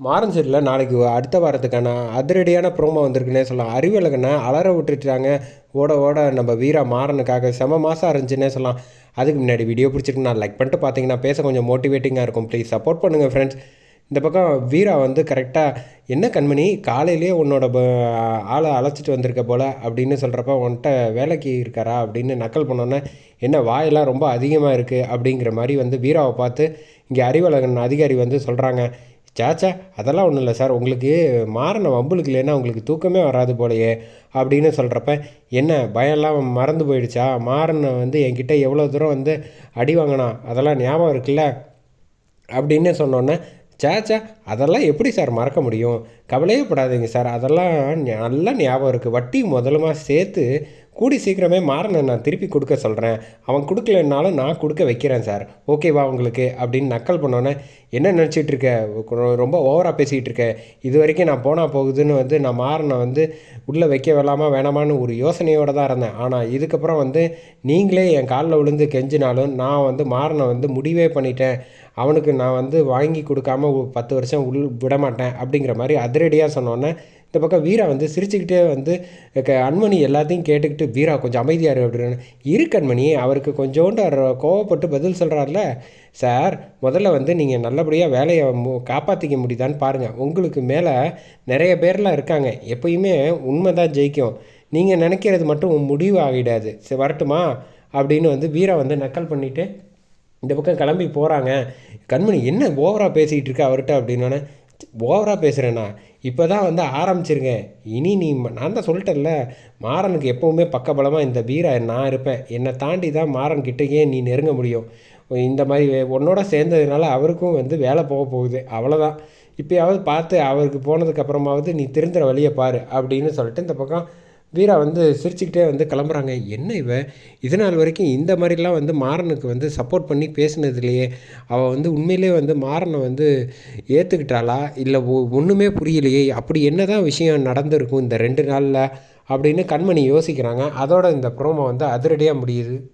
மாறன் சரியில் நாளைக்கு அடுத்த வாரத்துக்கான அதிரடியான ப்ரோமோ வந்திருக்குன்னே சொல்லலாம். அறிவழகனை அலற விட்டுட்டாங்க ஓட ஓட நம்ம வீரா மாறனுக்காக செம மாதம் இருந்துச்சுன்னே சொல்லலாம். அதுக்கு முன்னாடி வீடியோ பிடிச்சிருக்குன்னா லைக் பண்ணிட்டு பார்த்தீங்கன்னா பேச கொஞ்சம் மோட்டிவேட்டிங்காக இருக்கும். ப்ளீஸ் சப்போர்ட் பண்ணுங்கள் ஃப்ரெண்ட்ஸ் இந்த பக்கம் வீரா வந்து கரெக்டாக என்ன கண்மணி காலையிலேயே உன்னோட ஆளை அழைச்சிட்டு வந்திருக்க போல் அப்படின்னு சொல்கிறப்ப உன்கிட்ட வேலைக்கு இருக்காரா அப்படின்னு நக்கல் பண்ணோன்னே என்ன வாயெல்லாம் ரொம்ப அதிகமாக இருக்குது அப்படிங்கிற மாதிரி வந்து வீராவை பார்த்து இங்கே அறிவழகன் அதிகாரி வந்து சொல்கிறாங்க சாச்சா அதெல்லாம் ஒன்றும் இல்லை சார். உங்களுக்கு மாறின வம்புலுக்கு இல்லைன்னா உங்களுக்கு தூக்கமே வராது போலையே அப்படின்னு சொல்கிறப்ப என்ன பயம்லாம் மறந்து போயிடுச்சா? மாறனை வந்து என்கிட்ட எவ்வளோ தூரம் வந்து அடி வாங்கினா அதெல்லாம் ஞாபகம் இருக்குல்ல? அப்படின்னு சொன்னோன்னே சேச்சா அதெல்லாம் எப்படி சார் மறக்க முடியும்? கவலையே படாதீங்க சார். அதெல்லாம் நல்லா ஞாபகம் இருக்குது வட்டி முதலுமா சேர்த்து கூடி சீக்கிரமே மாறனை நான் திருப்பி கொடுக்க சொல்கிறேன் அவன் கொடுக்கலன்னாலும் நான் கொடுக்க வைக்கிறேன் சார். ஓகேவா உங்களுக்கு? அப்படின்னு நக்கல் பண்ணோன்னே என்ன நினச்சிட்டு இருக்க? ரொம்ப ஓவராக பேசிகிட்டு இருக்க. இது வரைக்கும் நான் போனால் போகுதுன்னு வந்து நான் மாறனை வந்து உள்ளே வைக்க வேலாமா வேணாமான்னு ஒரு யோசனையோடு தான் இருந்தேன். ஆனால் இதுக்கப்புறம் வந்து நீங்களே என் காலில் விழுந்து கெஞ்சினாலும் நான் வந்து மாறனை வந்து முடிவே பண்ணிட்டேன். அவனுக்கு நான் வந்து வாங்கி கொடுக்காம பத்து வருஷம் உள் விட மாட்டேன். அப்படிங்கிற மாதிரி அதிரடியாக சொன்னோன்னே இந்த பக்கம் வீரா வந்து சிரிச்சுக்கிட்டே வந்து க- அன்மணி எல்லாத்தையும் கேட்டுக்கிட்டு வீரா கொஞ்சம் அமைதியாக அப்படின்னு. இரு கண்மணி அவருக்கு கொஞ்சோண்டு கோவப்பட்டு பதில் சொல்கிறார்ல சார் முதல்ல வந்து நீங்கள் நல்லபடியாக வேலையை மு காப்பாற்றிக்க முடியுதான்னு பாருங்கள் உங்களுக்கு மேலே நிறைய பேர்லாம் இருக்காங்க. எப்பயுமே உண்மை தான் ஜெயிக்கும். நீங்கள் நினைக்கிறது மட்டும் முடிவு ஆகிடாது. சரி வரட்டுமா? அப்படின்னு வந்து வீரா வந்து நக்கல் பண்ணிவிட்டு இந்த பக்கம் கிளம்பி போகிறாங்க கண்மணி என்ன ஓவராக பேசிக்கிட்டு இருக்க அவர்கிட்ட? அப்படின்னோடனே ஓவராக பேசுகிறேண்ணா இப்போ தான் வந்து ஆரம்பிச்சிருக்கேன் இனி நீ நான் தான் சொல்லிட்டேன்ல மாறனுக்கு எப்போவுமே பக்கபலமாக இந்த வீரா நான் இருப்பேன். என்னை தாண்டி தான் மாறன் கிட்டேயே நீ நெருங்க முடியும். இந்த மாதிரி உன்னோட சேர்ந்ததுனால அவருக்கும் வந்து வேலை போக போகுது. அவ்வளோதான் இப்போயாவது பார்த்து அவருக்கு போனதுக்கப்புறமாவது நீ திருந்துற வழியை பாரு அப்படின்னு சொல்லிட்டு இந்த பக்கம் வீரா வந்து சிரிச்சுக்கிட்டே வந்து கிளம்புறாங்க. என்ன இவ? இது நாள் வரைக்கும் இந்த மாதிரிலாம் வந்து மாறனுக்கு வந்து சப்போர்ட் பண்ணி பேசினதுலையே அவள் வந்து உண்மையிலே வந்து மாறனை வந்து ஏற்றுக்கிட்டாளா இல்லை ஒன்றுமே புரியலையே. அப்படி என்ன தான் விஷயம் நடந்திருக்கும் இந்த ரெண்டு நாளில்? அப்படின்னு கண்மணி யோசிக்கிறாங்க. அதோட இந்த ப்ரோமோ வந்து அதிரடியாக முடியுது.